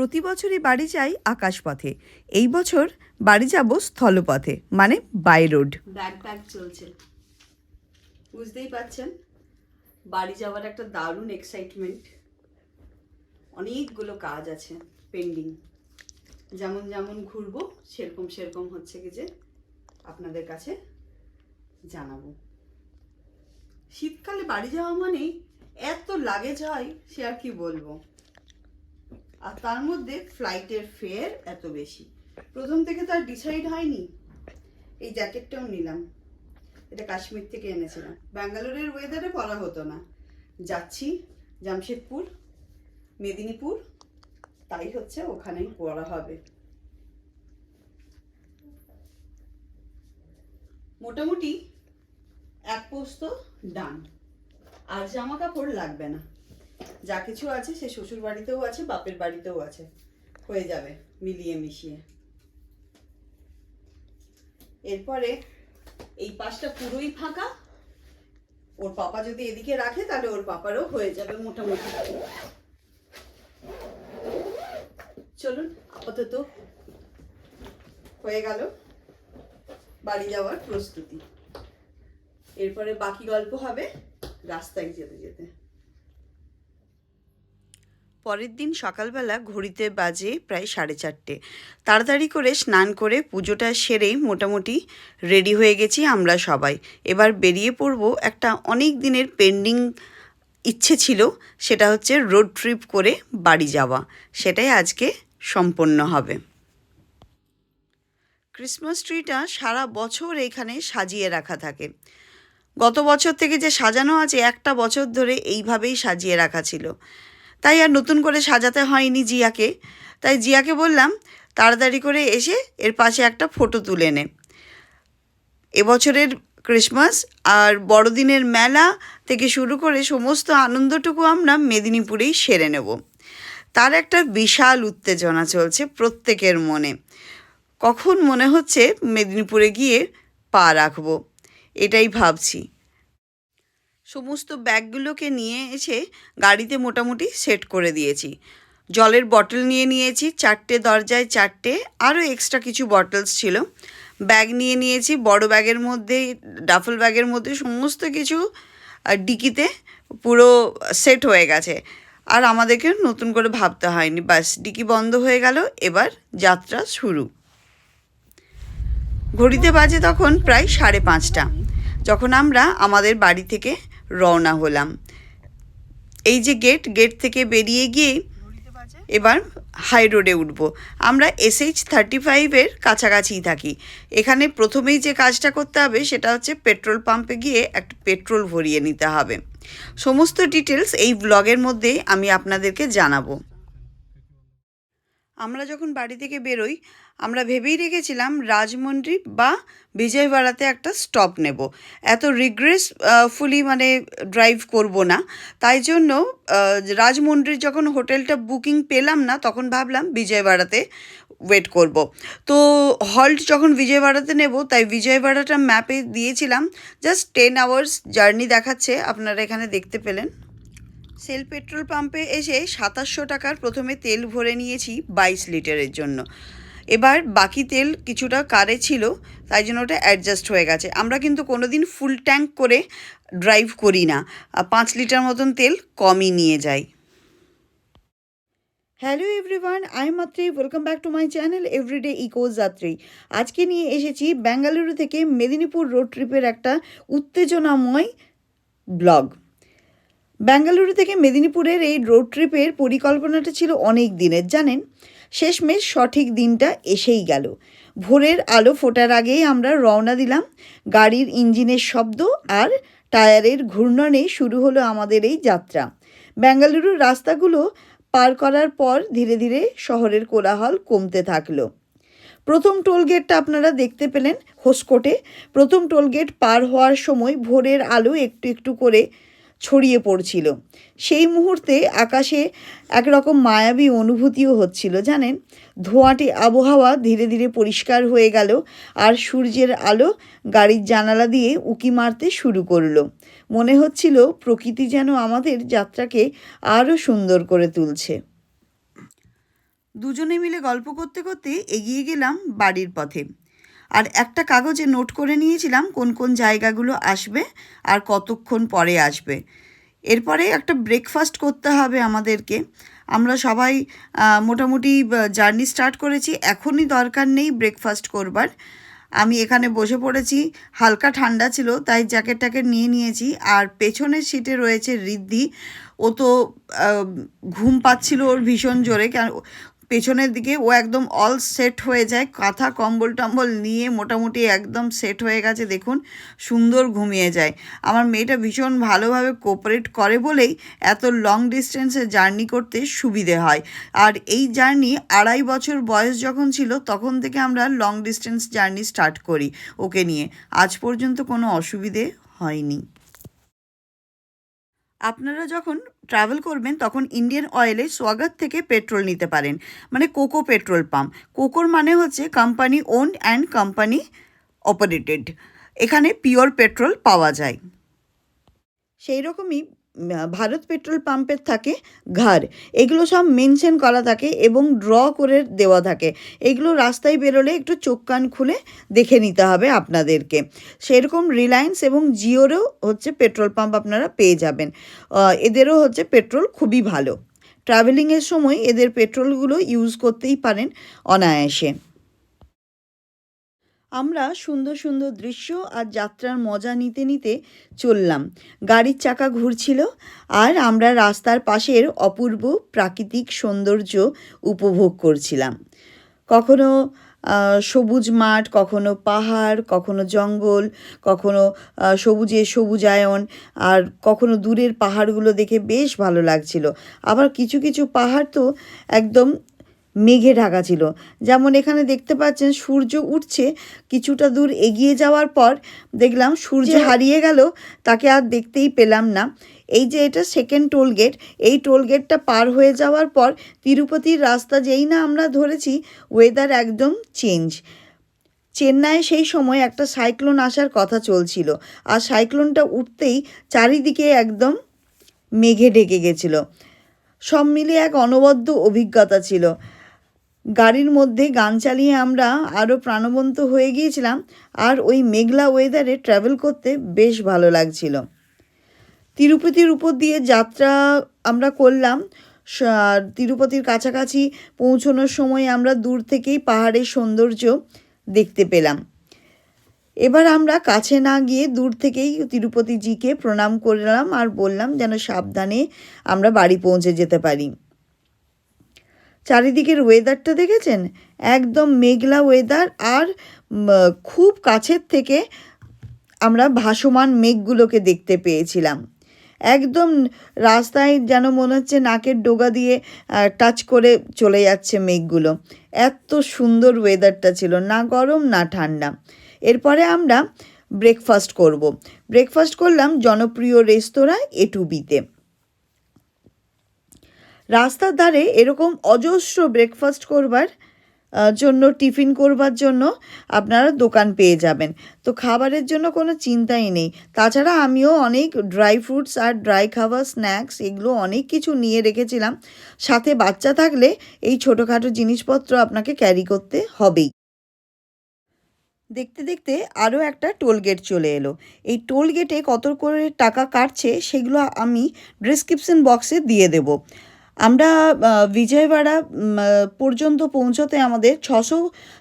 প্রতি বছরই বাড়ি যাই আকাশপথে। এই বছর বাড়ি যাব স্থলপথে মানে বাই রোড। ব্যাগ ব্যাগ চলছে। বুঝতেই পাচ্ছেন বাড়ি যাওয়ার একটা দারুণ এক্সাইটমেন্ট অনেকগুলো কাজ আছে পেন্ডিং যেমন যেমন ঘুরবো, সেরকম সেরকম হচ্ছে কি যে আপনাদের কাছে জানাব। শীতকালে বাড়ি যাওয়া মানে এত লাগেজ হয়, সে আর কি বলব? আর তার মধ্যে ফ্লাইটের ফেয়ার এত বেশি। প্রথম থেকে তো আর ডিসাইড হয়নি। এই জ্যাকেটটাও নিলাম। এটা কাশ্মীর থেকে এনেছিলাম। ব্যাঙ্গালোরের ওয়েদারে পরা হতো না। যাচ্ছি জামশেদপুর, মেদিনীপুর, তাই হচ্ছে ওখানেই পড়া হবে। মোটামুটি এক পোস্ত ডান। আর জামা কাপড় লাগবে না। যা কিছু আছে সে শ্বশুর বাড়িতেও আছে, বাপের বাড়িতেও আছে। হয়ে যাবে মিলিয়ে মিশিয়ে। এরপরে এই পাশটা পুরোই ফাঁকা। ওর পাপা যদি এদিকে রাখে, তাহলে ওর পাপারও হয়ে যাবে মোটামুটি। চলুন, আপাতত হয়ে গেল বাড়ি যাওয়ার প্রস্তুতি। এরপরে বাকি গল্প হবে রাস্তায় যেতে যেতে। পরের দিন সকালবেলা ঘড়িতে বাজে প্রায় সাড়ে চারটে। তাড়াতাড়ি করে স্নান করে পুজোটা সেরেই মোটামুটি রেডি হয়ে গেছি আমরা সবাই। এবার বেরিয়ে পড়ব একটা অনেক দিনের পেন্ডিং ইচ্ছে ছিল, সেটা হচ্ছে রোড ট্রিপ করে বাড়ি যাওয়া। সেটাই আজকে সম্পন্ন হবে। ক্রিসমাস ট্রিটা সারা বছর এখানে সাজিয়ে রাখা থাকে। গত বছর থেকে যে সাজানো আছে, একটা বছর ধরে এইভাবেই সাজিয়ে রাখা ছিল। তাই আর নতুন করে সাজাতে হয়নি জিয়াকে। তাই জিয়াকে বললাম, তাড়াতাড়ি করে এসে এর পাশে একটা ফটো তুলে নে। এবছরের ক্রিসমাস আর বড়দিনের মেলা থেকে শুরু করে সমস্ত আনন্দটুকু আমরা মেদিনীপুরেই সেরে নেব। তার একটা বিশাল উত্তেজনা চলছে প্রত্যেকের মনে। কখন মনে হচ্ছে মেদিনীপুরে গিয়ে পা রাখব? এটাই ভাবছি। সমস্ত ব্যাগগুলোকে নিয়ে এসে গাড়িতে মোটামুটি সেট করে দিয়েছি। জলের বটল নিয়ে নিয়েছি, চারটে দরজায় চারটে, আরও এক্সট্রা কিছু বটলস ছিল। ব্যাগ নিয়ে নিয়েছি, বড় ব্যাগের মধ্যে ডাফল ব্যাগের মধ্যে সমস্ত কিছু ডিকিতে পুরো সেট হয়ে গেছে। আর আমাদেরকে নতুন করে ভাবতে হয়নি। বাস ডিকি বন্ধ হয়ে গেল, এবার যাত্রা শুরু। ঘড়িতে বাজে তখন প্রায় সাড়ে পাঁচটা। যখন আমরা আমাদের বাড়ি থেকে রওনা হলাম। এই যে গেট গেট থেকে বেরিয়ে গিয়ে এবার হাই রোডে উঠবো। আমরা এস এইচ থার্টি ফাইভের কাছাকাছিই থাকি। এখানে প্রথমেই যে কাজটা করতে হবে, সেটা হচ্ছে পেট্রোল পাম্পে গিয়ে একটা পেট্রোল ভরিয়ে নিতে হবে। সমস্ত ডিটেলস এই ব্লগের মধ্যে আমি আপনাদেরকে জানাব। আমরা যখন বাড়ি থেকে বেরোই, আমরা ভেবেই রেখেছিলাম রাজমন্ডি বা বিজয়বাড়াতে একটা স্টপ নেব। এত রিগ্রেস ফুলি মানে ড্রাইভ করব না। তাই জন্য রাজমন্ডির যখন হোটেলটা বুকিং পেলাম না, তখন ভাবলাম বিজয়বাড়াতে ওয়েট করব। তো হল্ট যখন বিজয়বাড়াতে নেব, তাই বিজয়বাড়াটা ম্যাপে দিয়েছিলাম। জাস্ট টেন আওয়ার্স জার্নি দেখাচ্ছে, আপনারা এখানে দেখতে পেলেন। সেল পেট্রোল পাম্পে এসে সাতাশশো টাকার প্রথমে তেল ভরে নিয়েছি বাইশ লিটারের জন্য। এবার বাকি তেল কিছুটা কারে ছিল, তাই জন্য ওটা অ্যাডজাস্ট হয়ে গেছে। আমরা কিন্তু কোনো দিন ফুল ট্যাঙ্ক করে ড্রাইভ করি না। পাঁচ লিটার মতন তেল কমই নিয়ে যাই। Hello everyone I Maitri welcome back to my channel everyday eco Yatri আজকে নিয়ে এসেছি বেঙ্গালুরু থেকে মেদিনীপুর রোড ট্রিপের একটা উত্তেজনাময় ব্লগ বেঙ্গালুরু থেকে মেদিনীপুরের এই রোড ট্রিপের পরিকল্পনাটা ছিল অনেক দিনের, জানেন? শেষমেশ সঠিক দিনটা এসেই গেল। ভোরের আলো ফোটার আগেই আমরা রওনা দিলাম গাড়ির ইঞ্জিনের শব্দ আর টায়ারের ঘূর্ণনে শুরু হলো আমাদের এই যাত্রা। বেঙ্গালুরুর রাস্তাগুলো পার করার পর ধীরে ধীরে শহরের কোলাহল কমতে থাকল। প্রথম টোল গেটটা আপনারা দেখতে পেলেন হোসকোটে। প্রথম টোল গেট পার হওয়ার সময় ভোরের আলো একটু একটু করে ছড়িয়ে পড়ছিল। সেই মুহূর্তে আকাশে একরকম মায়াবী অনুভূতিও হচ্ছিল, জানেন? ধোঁয়াটে আবহাওয়া ধীরে ধীরে পরিষ্কার হয়ে গেল আর সূর্যের আলো গাড়ির জানালা দিয়ে উকি মারতে শুরু করল। মনে হচ্ছিল প্রকৃতি যেন আমাদের যাত্রাকে আরও সুন্দর করে তুলছে। দুজনে মিলে গল্প করতে করতে এগিয়ে গেলাম বাড়ির পথে। আর একটা কাগজে নোট করে নিয়েছিলাম কোন কোন জায়গাগুলো আসবে আর কতক্ষণ পরে আসবে। এরপরে একটা ব্রেকফাস্ট করতে হবে আমাদেরকে। আমরা সবাই মোটামুটি জার্নি স্টার্ট করেছি। এখনই দরকার নেই ব্রেকফাস্ট করবার। আমি এখানে বসে পড়েছি। হালকা ঠান্ডা ছিল, তাই জ্যাকেট ট্যাকেট নিয়ে নিয়েছি। আর পেছনের সিটে রয়েছে রিদ্ধি ও তো ঘুম পাচ্ছিল ওর ভীষণ জোরে। কেন পেছনের দিকে ও একদম অল সেট হয়ে যায়। কাঁথা, কম্বল টম্বল নিয়ে মোটামুটি একদম সেট হয়ে গেছে, দেখুন, সুন্দর ঘুমিয়ে যায়। আমার মেয়েটা ভীষণ ভালোভাবে কোপারেট করে বলেই এত লং ডিস্টেন্সে জার্নি করতে সুবিধে হয়। আর এই জার্নি আড়াই বছর বয়স যখন ছিল, তখন থেকে আমরা লং ডিস্টেন্স জার্নি স্টার্ট করি ওকে নিয়ে। আজ পর্যন্ত কোনো অসুবিধে হয়নি। আপনারা যখন ট্রাভেল করবেন, তখন ইন্ডিয়ান অয়েলে সোয়াগত থেকে পেট্রোল নিতে পারেন। মানে কোকো পেট্রোল পাম্প কোকোর মানে হচ্ছে company owned and company operated এখানে পিওর পেট্রোল পাওয়া যায়। সেই রকমই ভারত পেট্রোল পাম্পের থাকে ঘর এগুলো সব মেনশন করা থাকে এবং ড্র করে দেওয়া থাকে। এগুলো রাস্তায় বেরোলে একটু চোখ কান খুলে দেখে নিতে হবে আপনাদেরকে। সেরকম রিলায়েন্স এবং জিওরও হচ্ছে পেট্রোল পাম্প আপনারা পেয়ে যাবেন। এদেরও হচ্ছে পেট্রোল খুবই ভালো। ট্রাভেলিংয়ের সময় এদের পেট্রোলগুলো ইউজ করতেই পারেন অনায়াসে। আমরা সুন্দর সুন্দর দৃশ্য আর যাত্রার মজা নিতে নিতে চললাম। গাড়ির চাকা ঘুরছিল আর আমরা রাস্তার পাশের অপূর্ব প্রাকৃতিক সৌন্দর্য উপভোগ করছিলাম। কখনো সবুজ মাঠ, কখনো পাহাড়, কখনো জঙ্গল, কখনো সবুজে সবুজায়ন আর কখনো দূরের পাহাড়গুলো দেখে বেশ ভালো লাগছিল। আবার কিছু কিছু পাহাড় তো একদম মেঘে ঢাকা ছিল। যেমন এখানে দেখতে পাচ্ছেন সূর্য উঠছে কিছুটা দূর এগিয়ে যাওয়ার পর দেখলাম সূর্য হারিয়ে গেল তাকে আর দেখতেই পেলাম না। এই যে এটা সেকেন্ড টোল গেট এই টোল গেটটা পার হয়ে যাওয়ার পর তিরুপতির রাস্তা যেই না আমরা ধরেছি ওয়েদার একদম চেঞ্জ চেন্নাইয়ে সেই সময় একটা সাইক্লোন আসার কথা চলছিল। আর সাইক্লোনটা উঠতেই চারিদিকে একদম মেঘে ঢেকে গেছিল। সব মিলিয়ে এক অনবদ্য অভিজ্ঞতা ছিল। গাড়ির মধ্যে গান চালিয়ে আমরা আরও প্রাণবন্ত হয়ে গিয়েছিলাম, আর ওই মেঘলা ওয়েদারে ট্রাভেল করতে বেশ ভালো লাগছিল। তিরুপতির উপর দিয়ে যাত্রা আমরা করলাম। তিরুপতির কাছাকাছি পৌঁছানোর সময় আমরা দূর থেকেই পাহাড়ের সৌন্দর্য দেখতে পেলাম। এবার আমরা কাছে না গিয়ে দূর থেকেই তিরুপতিজিকে প্রণাম করলাম আর বললাম যেন সাবধানে আমরা বাড়ি পৌঁছে যেতে পারি। চারিদিকের ওয়েদারটা দেখেছেন? একদম মেঘলা ওয়েদার আর খুব কাছের থেকে আমরা ভাসমান মেঘগুলোকে দেখতে পেয়েছিলাম। একদম রাস্তায় যেন মনে হচ্ছে নাকের ডোগা দিয়ে টাচ করে চলে যাচ্ছে মেঘগুলো। এত সুন্দর ওয়েদারটা ছিল, না গরম, না ঠান্ডা। এরপরে আমরা ব্রেকফাস্ট করব। ব্রেকফাস্ট করলাম জনপ্রিয় রেস্তোরাঁ এটুবিতে রাস্তার ধারে এরকম অজস্র ব্রেকফাস্ট করবার জন্য, টিফিন করবার জন্য আপনারা দোকান পেয়ে যাবেন। তো খাবারের জন্য কোনো চিন্তাই নেই। তাছাড়া আমিও অনেক ড্রাই ফ্রুটস আর ড্রাই খাবার স্ন্যাক্স এগুলো অনেক কিছু নিয়ে রেখেছিলাম। সাথে বাচ্চা থাকলে এই ছোটোখাটো জিনিসপত্র আপনাকে ক্যারি করতে হবেই। দেখতে দেখতে আরও একটা টোল গেট চলে এলো। এই টোল গেটে কত করে টাকা কাটছে সেগুলো আমি ডিসক্রিপশন বক্সে দিয়ে দেব। আমরা বিজয়বাড়া পর্যন্ত পৌঁছতে আমাদের ছশো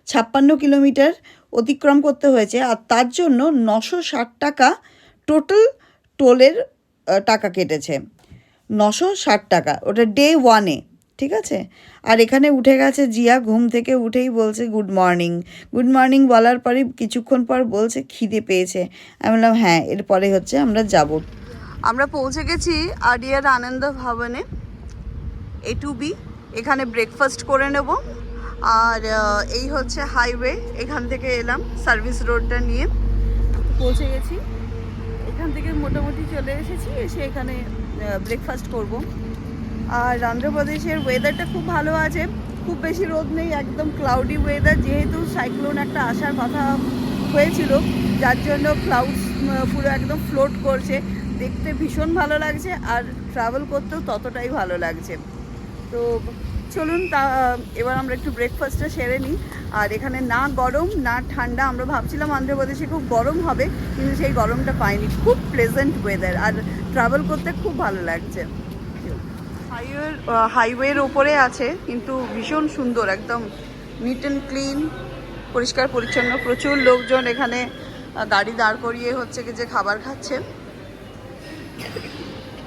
ছাপ্পান্ন কিলোমিটার অতিক্রম করতে হয়েছে। আর তার জন্য নশো ষাট টাকা টোটাল টোলের টাকা কেটেছে। নশো ষাট টাকা, ওটা ডে ওয়ানে, ঠিক আছে? আর এখানে উঠে গেছে জিয়া, ঘুম থেকে উঠেই বলছে, গুড মর্নিং। গুড মর্নিং বলার পরে কিছুক্ষণ পর বলছে, খিদে পেয়েছে। আমি বললাম হ্যাঁ এরপরে হচ্ছে আমরা যাব। আমরা পৌঁছে গেছি আডিয়ার আনন্দ ভবনে। এ টু বি এখানে ব্রেকফাস্ট করে নেব। আর এই হচ্ছে হাইওয়ে এখান থেকে এলাম সার্ভিস রোডটা নিয়ে। পৌঁছে গেছি। এখান থেকে মোটামুটি চলে এসেছি, এসে এখানে ব্রেকফাস্ট করব। আর অন্ধ্রপ্রদেশের ওয়েদারটা খুব ভালো আছে। খুব বেশি রোদ নেই, একদম ক্লাউডি ওয়েদার যেহেতু সাইক্লোন একটা আসার কথা হয়েছিল, যার জন্য ক্লাউডস পুরো একদম ফ্লোট করছে। দেখতে ভীষণ ভালো লাগছে, আর ট্রাভেল করতেও ততটাই ভালো লাগছে। তো চলুন তা, এবার আমরা একটু ব্রেকফাস্টটা সেরে নিই। আর এখানে না গরম, না ঠান্ডা, আমরা ভাবছিলাম অন্ধ্রপ্রদেশে খুব গরম হবে, কিন্তু সেই গরমটা পাইনি। খুব প্লেজেন্ট ওয়েদার আর ট্রাভেল করতে খুব ভালো লাগছে। হাইওয়ের হাইওয়ের ওপরে আছে, কিন্তু ভীষণ সুন্দর, একদম নিট অ্যান্ড ক্লিন পরিষ্কার পরিচ্ছন্ন। প্রচুর লোকজন এখানে গাড়ি দাঁড় করিয়ে হচ্ছে কি যে খাবার খাচ্ছে।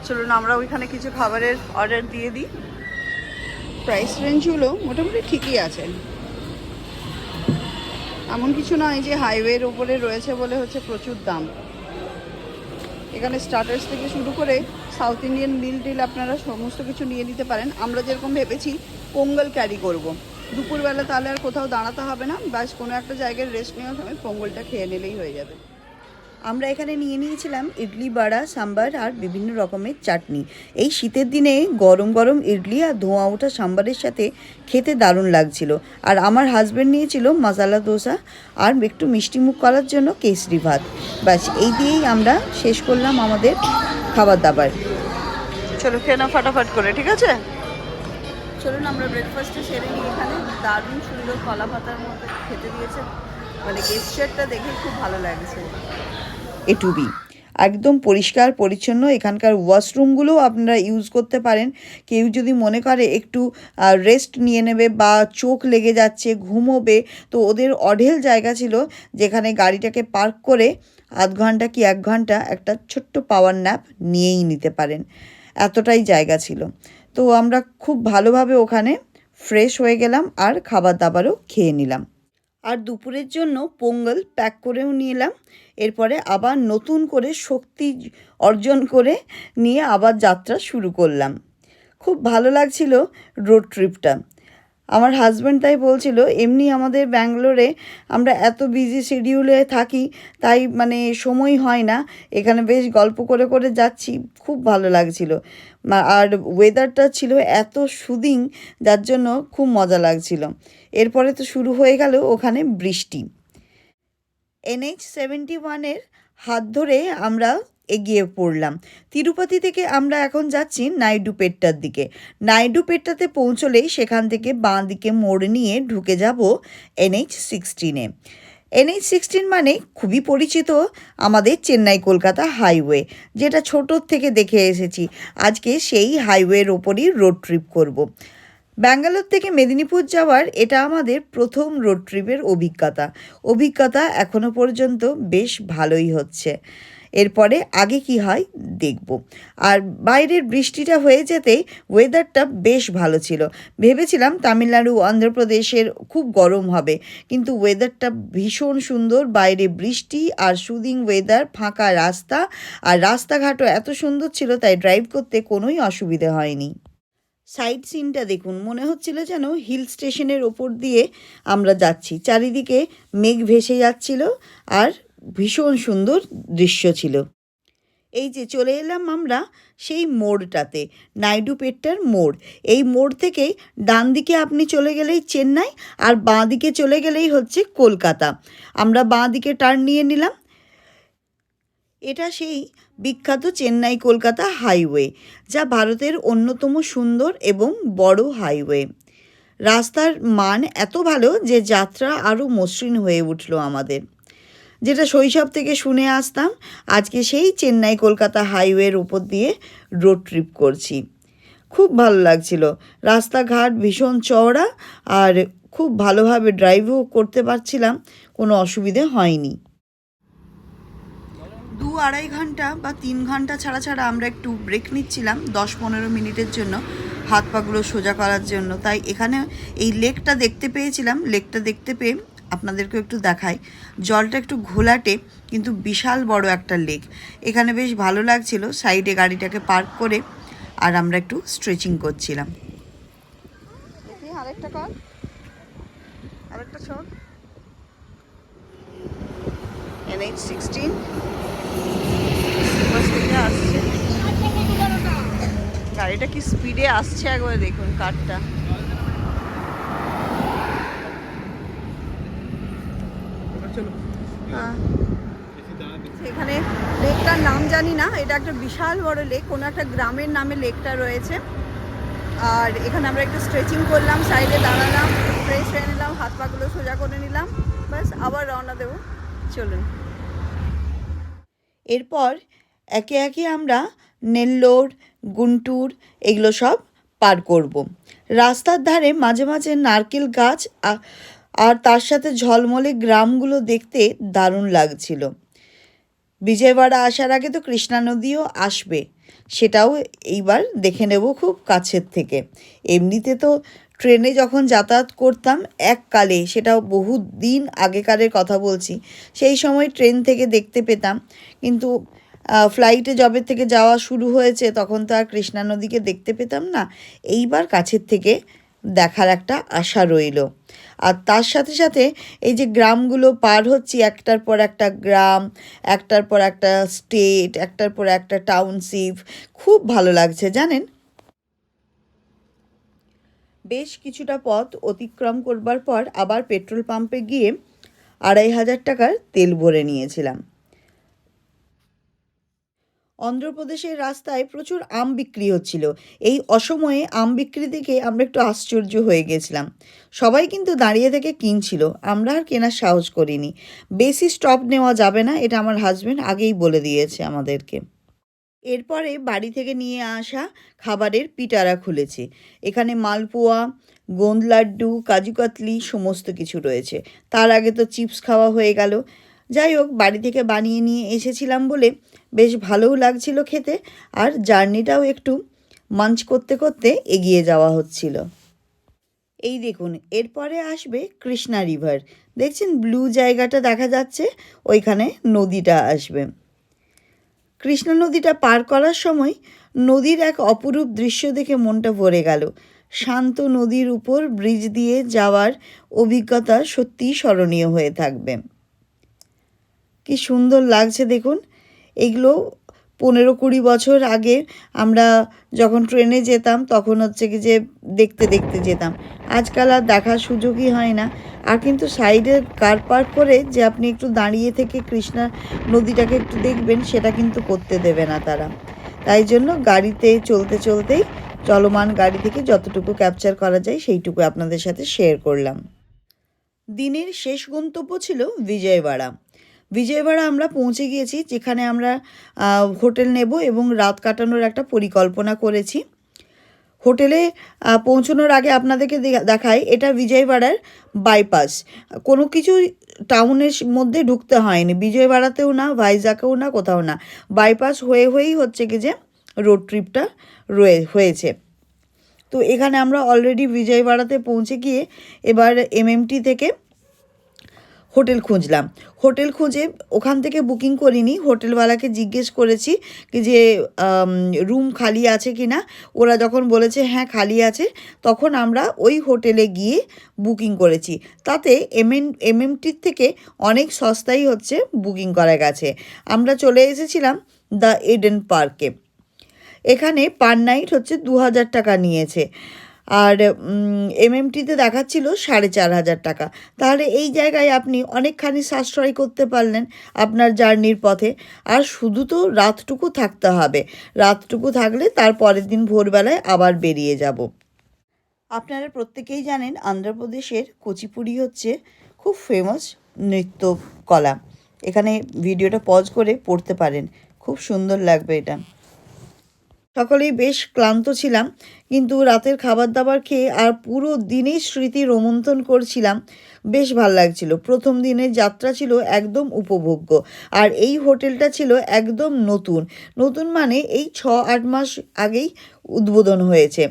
চলুন আমরা ওইখানে কিছু খাবারের অর্ডার দিয়ে দিই। প্রাইস রেঞ্জগুলো মোটামুটি ঠিকই আছে। এমন কিছু নয় যে হাইওয়ের ওপরে রয়েছে বলে হচ্ছে প্রচুর দাম। এখানে স্টার্টার্স থেকে শুরু করে সাউথ ইন্ডিয়ান মিল টিল আপনারা সমস্ত কিছু নিয়ে নিতে পারেন। আমরা যেরকম ভেবেছি পোঙ্গল ক্যারি করব। দুপুরবেলা তাহলে আর কোথাও দাঁড়াতে হবে না। বাস কোনো একটা জায়গায় রেস্ট নেওয়ার সময় পোঙ্গলটা খেয়ে নিলেই হয়ে যাবে। আমরা এখানে নিয়ে নিয়েছিলাম ইডলি বড়া সাম্বার আর বিভিন্ন রকমের চাটনি। এই শীতের দিনে গরম গরম ইডলি আর ধোঁয়া ওঠা সাম্বারের সাথে খেতে দারুণ লাগছিল। আর আমার হাজব্যান্ড নিয়েছিল মশালা দোসা আর একটু মিষ্টি মুখ করার জন্য কেসরি ভাত। ব্যাস এই দিয়েই আমরা শেষ করলাম আমাদের খাবার দাবার। চলো খেয়ে নাও ফাটাফাট করে ঠিক আছে? চলুন আমরা ব্রেকফাস্টে সেরে নিই। এখানে দারুণ সুন্দর কলা পাতার মতো খেতে দিয়েছে। মানে গেস্টারটা দেখে খুব ভালো লাগছে। এটুবি একদম পরিষ্কার, পরিচ্ছন্ন, এখানকার ওয়াশরুমগুলোও আপনারা ইউজ করতে পারেন। কেউ যদি মনে করে একটু রেস্ট নিয়ে নেবে বা চোখ লেগে যাচ্ছে, ঘুমোবে, তো ওদের অঢেল জায়গা ছিল যেখানে গাড়িটাকে পার্ক করে আধ ঘণ্টা কি এক ঘণ্টা একটা ছোট্ট পাওয়ার ন্যাপ নিয়েই নিতে পারেন। এতটাই জায়গা ছিল। তো আমরা খুব ভালোভাবে ওখানে ফ্রেশ হয়ে গেলাম আর খাবার দাবারও খেয়ে নিলাম। আর দুপুরের জন্য পোঙ্গল প্যাক করেও নিলাম এরপরে আবার নতুন করে শক্তি অর্জন করে নিয়ে আবার যাত্রা শুরু করলাম। খুব ভালো লাগছিল রোড ট্রিপটা আমার হাজব্যান্ড তাই বলছিল, এমনি আমাদের ব্যাঙ্গালোরে আমরা এত বিজি শিডিউলে থাকি, তাই মানে সময় হয় না। এখানে বেশ গল্প করে করে যাচ্ছি। খুব ভালো লাগছিল। আর ওয়েদারটা ছিল এত সুদিং যার জন্য খুব মজা লাগছিল। এরপরে তো শুরু হয়ে গেল ওখানে বৃষ্টি। এনএইচ সেভেন্টি ওয়ানের হাত ধরে আমরা এগিয়ে পড়লাম। তিরুপতি থেকে আমরা এখন যাচ্ছি নাইডুপেট্টার দিকে। নাইডুপেট্টাতে পৌঁছলেই সেখান থেকে বাঁ দিকে মোড় নিয়ে ঢুকে যাব এনএইচ সিক্সটিনে এনএইচ সিক্সটিন মানে খুবই পরিচিত আমাদের চেন্নাই কলকাতা হাইওয়ে, যেটা ছোটোর থেকে দেখে এসেছি। আজকে সেই হাইওয়ের ওপরই রোড ট্রিপ করব। ব্যাঙ্গালোর থেকে মেদিনীপুর যাওয়ার এটা আমাদের প্রথম রোড ট্রিপের অভিজ্ঞতা। অভিজ্ঞতা এখনও পর্যন্ত বেশ ভালোই হচ্ছে। এরপরে আগে কি হয় দেখব। আর বাইরের বৃষ্টিটা হয়ে যেতেই ওয়েদারটা বেশ ভালো ছিল। ভেবেছিলাম তামিলনাড়ু, অন্ধ্রপ্রদেশের খুব গরম হবে, কিন্তু ওয়েদারটা ভীষণ সুন্দর, বাইরে বৃষ্টি আর সুদিং ওয়েদার ফাঁকা রাস্তা, আর রাস্তাঘাটও এত সুন্দর ছিল, তাই ড্রাইভ করতে কোনোই অসুবিধে হয়নি। সাইড সিনটা দেখুন, মনে হচ্ছিল যেন হিল স্টেশনের ওপর দিয়ে আমরা যাচ্ছি। চারিদিকে মেঘ ভেসে যাচ্ছিল আর ভীষণ সুন্দর দৃশ্য ছিল। এই যে চলে এলাম আমরা সেই মোড়টাতে নাইডুপেট্টার মোড়। এই মোড় থেকে ডান দিকে আপনি চলে গেলেই চেন্নাই আর বাঁ দিকে চলে গেলেই হচ্ছে কলকাতা। আমরা বাঁ দিকে টার্ন নিয়ে নিলাম। এটা সেই বিখ্যাত চেন্নাই কলকাতা হাইওয়ে, যা ভারতের অন্যতম সুন্দর এবং বড় হাইওয়ে। রাস্তার মান এত ভালো যে যাত্রা আরও মসৃণ হয়ে উঠল আমাদের। যেটা শৈশব থেকে শুনে আসতাম, আজকে সেই চেন্নাই কলকাতা হাইওয়ের উপর দিয়ে রোড ট্রিপ করছি। খুব ভালো লাগছিল। রাস্তাঘাট ভীষণ চওড়া আর খুব ভালোভাবে ড্রাইভও করতে পারছিলাম, কোনো অসুবিধে হয়নি। দু আড়াই ঘণ্টা বা তিন ঘণ্টা ছাড়া ছাড়া আমরা একটু ব্রেক নিচ্ছিলাম দশ পনেরো মিনিটের জন্য, হাত পাগুলো সোজা করার জন্য। তাই এখানে এই লেকটা দেখতে পেয়েছিলাম। লেকটা দেখতে পেয়ে আপনাদেরকে একটু দেখাই। জলটা একটু ঘোলাটে কিন্তু বিশাল বড় একটা লেক। এখানে বেশ ভালো লাগছিল। সাইডে গাড়িটাকে পার্ক করে আর আমরা একটু স্ট্রেচিং করছিলাম। আরেকটা এনএইচ সিক্সটিন থেকে আসছে। গাড়িটা কি স্পিডে আসছে একবার দেখুন কারটা। হ্যাঁ। এখানে লেকটার নাম জানি না এটা একটা বিশাল বড় লেক কোনো একটা গ্রামের নামে লেকটা রয়েছে। আর এখানে আমরা একটু স্ট্রেচিং করলাম সাইডে দাঁড়ালাম ফ্রেশ হয়ে নিলাম হাত পাগুলো সোজা করে নিলাম ব্যাস আবার রওনা দেবো। চলুন। এরপর একে একে আমরা নেল্লোর, গুন্টুর এগুলো সব পার করব। রাস্তার ধারে মাঝে মাঝে নারকেল গাছ আর তার সাথে ঝলমলে গ্রামগুলো দেখতে দারুণ লাগছিল বিজয়বাড়া আসার আগে তো কৃষ্ণা নদীও আসবে, সেটাও এইবার দেখে নেব খুব কাছের থেকে এমনিতে তো ট্রেনে যখন যাতায়াত করতাম এককালে, সেটাও বহু দিন আগেকারের কথা বলছি, সেই সময় ট্রেন থেকে দেখতে পেতাম, কিন্তু ফ্লাইটে জবে থেকে যাওয়া শুরু হয়েছে, তখন তো আর কৃষ্ণা নদীকে দেখতে পেতাম না। এইবার কাছের থেকে দেখার একটা আশা রইল। আর তার সাথে সাথে এই যে গ্রামগুলো পার হচ্ছি, একটার পর একটা গ্রাম, একটার পর একটা স্টেট একটার পর একটা টাউনশিপ খুব ভালো লাগছে, জানেন? বেশ কিছুটা পথ অতিক্রম করবার পর আবার পেট্রোল পাম্পে গিয়ে আড়াই হাজার টাকার তেল ভরে নিয়েছিলাম। অন্ধ্রপ্রদেশের রাস্তায় প্রচুর আম বিক্রি হচ্ছিল। এই অসময়ে আম বিক্রি দেখে আমরা একটু আশ্চর্য হয়ে গেছিলাম। সবাই কিন্তু দাঁড়িয়ে থেকে কিনছিল। আমরা আর কেনার সাহস করিনি। বেশি স্টপ নেওয়া যাবে না, এটা আমার হাজব্যান্ড আগেই বলে দিয়েছে আমাদেরকে। এরপরে বাড়ি থেকে নিয়ে আসা খাবারের পিটারা খুলেছে। এখানে মালপোয়া, গোন্দ লাড্ডু, কাজু কাতলি, সমস্ত কিছু রয়েছে। তার আগে তো চিপস খাওয়া হয়ে গেল। যাই হোক বাড়ি থেকে বানিয়ে নিয়ে এসেছিলাম বলে বেশ ভালোও লাগছিল খেতে আর জার্নিটাও একটু মাঞ্চ করতে করতে এগিয়ে যাওয়া হচ্ছিল। এই দেখুন, এরপরে আসবে কৃষ্ণা রিভার। দেখছেন, ব্লু জায়গাটা দেখা যাচ্ছে, ওইখানে নদীটা আসবে। কৃষ্ণা নদীটা পার করার সময় নদীর এক অপরূপ দৃশ্য দেখে মনটা ভরে গেল। শান্ত নদীর উপর ব্রিজ দিয়ে যাওয়ার অভিজ্ঞতা সত্যিই স্মরণীয় হয়ে থাকবে। কি সুন্দর লাগছে দেখুন। এগুলো পনেরো কুড়ি বছর আগে আমরা যখন ট্রেনে যেতাম, তখন হচ্ছে কি যে দেখতে দেখতে যেতাম। আজকাল আর দেখার সুযোগই হয় না। আর কিন্তু সাইডে কার পার্ক করে যে আপনি একটু দাঁড়িয়ে থেকে কৃষ্ণা নদীটাকে একটু দেখবেন, সেটা কিন্তু করতে দেবে না তারা। তাই জন্য গাড়িতে চলতে চলতেই চলমান গাড়ি থেকে যতটুকু ক্যাপচার করা যায়, সেইটুকু আপনাদের সাথে শেয়ার করলাম। দিনের শেষ গন্তব্য ছিল বিজয়বাড়া বিজয়বাড়া আমরা পৌঁছে গিয়েছি, যেখানে আমরা হোটেল নেব এবং রাত কাটানোর একটা পরিকল্পনা করেছি। হোটেলে পৌঁছানোর আগে আপনাদেরকে দেখাই, এটা বিজয়বাড়ার বাইপাস কোনো কিছু টাউনের মধ্যে ঢুকতে হয়নি, বিজয়বাড়াতেও না, ভাইজাকেও না, কোথাও না। বাইপাস হয়ে হয়েই হচ্ছে কি যে রোড ট্রিপটা রয়ে, হয়েছে। তো এখানে আমরা অলরেডি বিজয়বাড়াতে পৌঁছে গিয়ে, এবার এমএমটি থেকে হোটেল খুঁজলাম। হোটেল খুঁজে ওখান থেকে বুকিং করিনি। হোটেলওয়ালাকে জিজ্ঞেস করেছি যে রুম খালি আছে কি না ওরা যখন বলেছে হ্যাঁ খালি আছে। তখন আমরা ওই হোটেলে গিয়ে বুকিং করেছি। তাতে এমএন এমএমটির থেকে অনেক সস্তাই হচ্ছে বুকিং করা গেছে। আমরা চলে এসেছিলাম দ্য এডেন পার্কে। এখানে পার নাইট হচ্ছে দু হাজার টাকা নিয়েছে। আর এমএমটিতে দেখাচ্ছিল সাড়ে চার হাজার টাকা। তাহলে এই জায়গায় আপনি অনেকখানি সাশ্রয় করতে পারলেন আপনার জার্নির পথে। আর শুধু তো রাতটুকু থাকতে হবে। রাতটুকু থাকলে তার পরের দিন ভোরবেলায় আবার বেরিয়ে যাব। আপনারা প্রত্যেকেই জানেন অন্ধ্রপ্রদেশের কুচিপুড়ি হচ্ছে খুব ফেমাস নৃত্য কলা এখানে ভিডিওটা পজ করে পড়তে পারেন। খুব সুন্দর লাগবে এটা। সকলেই বেশ ক্লান্ত ছিলাম, কিন্তু রাতের খাবার দাবার খেয়ে আর পুরো দিনেই স্মৃতি রোমন্থন করছিলাম। বেশ ভালো লাগছিল। প্রথম দিনের যাত্রা ছিল একদম উপভোগ্য। আর এই হোটেলটা ছিল একদম নতুন। নতুন মানে এই ছ আট মাস আগেই উদ্বোধন হয়েছে।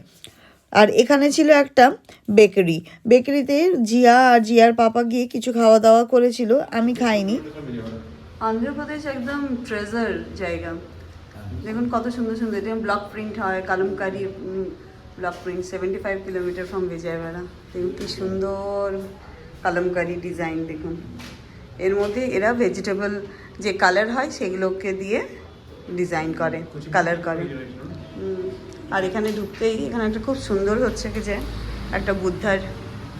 আর এখানে ছিল একটা বেকারি। বেকারিতে জিয়া আর জিয়ার পাপা গিয়ে কিছু খাওয়া দাওয়া করেছিল। আমি খাইনি। অন্ধ্রপ্রদেশ একদম ট্রেজার জায়গা। দেখুন কত সুন্দর সুন্দর এটা ব্লক প্রিন্ট হয়, Kalamkari block print seventy five kilometre from Vijayawada দেখুন কি সুন্দর কালমকারি ডিজাইন দেখুন। এর মধ্যে এরা ভেজিটেবল যে কালার হয় সেগুলোকে দিয়ে ডিজাইন করে কালার করে। আর এখানে ঢুকতেই এখানে একটা খুব সুন্দর হচ্ছে কি যে একটা বুদ্ধার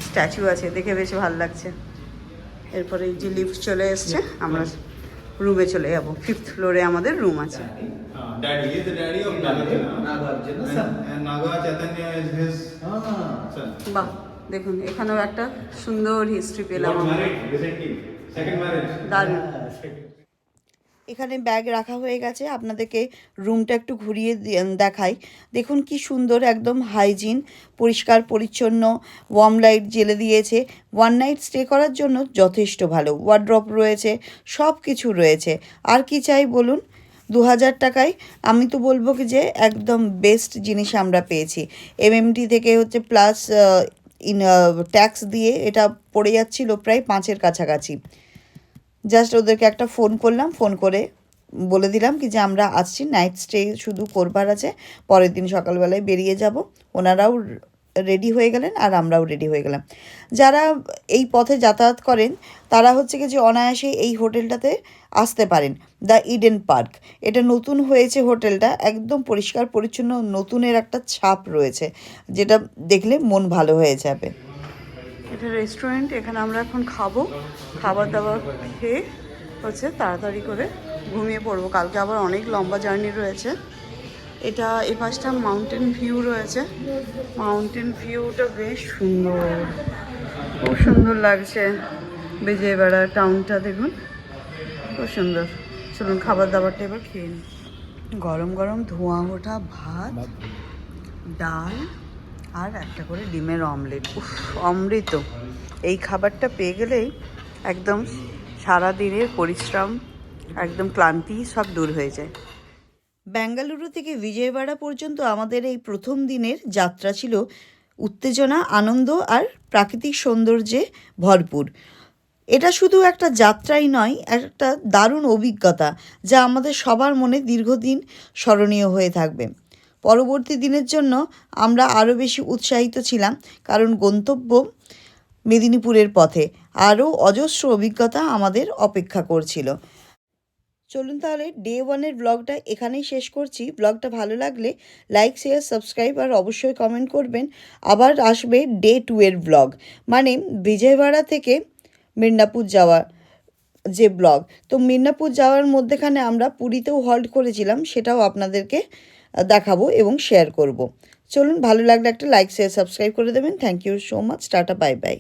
স্ট্যাচু আছে, দেখে বেশ ভালো লাগছে। এরপরে যে লিফট চলে এসছে, আমরা রুমে চলে যাব। ফিফথ ফ্লোরে আমাদের রুম আছে। বাহ দেখুন এখানেও একটা সুন্দর হিস্ট্রি পেলাম দারুণ। এখানে ব্যাগ রাখা হয়ে গেছে। আপনাদেরকে রুমটা একটু ঘুরিয়ে দেখাই। দেখুন কি সুন্দর একদম হাইজিন পরিষ্কার, পরিচ্ছন্ন ওয়ার্ম লাইট জেলে দিয়েছে। ওয়ান নাইট স্টে করার জন্য যথেষ্ট ভালো। ওয়ার্ড্রপ রয়েছে সব কিছু রয়েছে। আর কি চাই বলুন? দু হাজার টাকায় আমি তো বলব কি যে একদম বেস্ট জিনিস আমরা পেয়েছি। এমএমটি থেকে হচ্ছে প্লাস ইন ট্যাক্স দিয়ে এটা পড়ে যাচ্ছিল প্রায় পাঁচের কাছাকাছি। জাস্ট ওদেরকে একটা ফোন করলাম ফোন করে বলে দিলাম কি যে আমরা আসছি নাইট স্টে শুধু করবার আছে, পরের দিন সকালবেলায় বেরিয়ে যাব। ওনারাও রেডি হয়ে গেলেন আর আমরাও রেডি হয়ে গেলাম। যারা এই পথে যাতায়াত করেন, তারা হচ্ছে কি যে অনায়াসে এই হোটেলটাতে আসতে পারেন দ্য ইডেন পার্ক এটা নতুন হয়েছে হোটেলটা, একদম পরিষ্কার, পরিচ্ছন্ন, নতুনের একটা ছাপ রয়েছে, যেটা দেখলে মন ভালো হয়ে যাবে। এটা রেস্টুরেন্ট এখানে আমরা এখন খাব। খাবার দাবার খেয়ে হচ্ছে তাড়াতাড়ি করে ঘুমিয়ে পড়ব। কালকে আবার অনেক লম্বা জার্নি রয়েছে। এটা এ পাশটা মাউন্টেন ভিউ রয়েছে। মাউন্টেন ভিউটা বেশ সুন্দর। খুব সুন্দর লাগছে। বিজয়বাড়া টাউনটা দেখুন। খুব সুন্দর। চলুন খাবার দাবারটা এবার খেয়ে নিই। গরম গরম ধোঁয়া ওঠা ভাত। ডাল আর একটা করে ডিমের অমলেট। উফ, অমৃত। এই খাবারটা পেয়ে গেলেই একদম সারা দিনের পরিশ্রম, একদম ক্লান্তি সব দূর হয়ে যায়। বেঙ্গালুরু থেকে বিজয়বাড়া পর্যন্ত আমাদের এই প্রথম দিনের যাত্রা ছিল উত্তেজনা, আনন্দ আর প্রাকৃতিক সৌন্দর্যে ভরপুর। এটা শুধু একটা যাত্রাই নয়, একটা দারুণ অভিজ্ঞতা যা আমাদের সবার মনে দীর্ঘদিন স্মরণীয় হয়ে থাকবে। পরবর্তী দিনের জন্য আমরা আরও বেশি উৎসাহিত ছিলাম, কারণ গন্তব্য মেদিনীপুরের পথে। আরও অজস্র অভিজ্ঞতা আমাদের অপেক্ষা করছিল। চলুন তাহলে ডে ওয়ানের ব্লগটা এখানেই শেষ করছি। ব্লগটা ভালো লাগলে লাইক, শেয়ার, সাবস্ক্রাইব আর অবশ্যই কমেন্ট করবেন। আবার আসবে ডে টু এর ব্লগ। মানে বিজয়বাড়া থেকে মির্নাপুর যাওয়া যে ব্লগ। তো মির্নাপুর যাওয়ার মধ্যেখানে আমরা পুরীতেও হল্ট করেছিলাম, সেটাও আপনাদেরকে দেখাবো এবং শেয়ার করব। চলুন, ভালো লাগলে একটা লাইক শেয়ার সাবস্ক্রাইব করে দেবেন। Thank you so much tata bye bye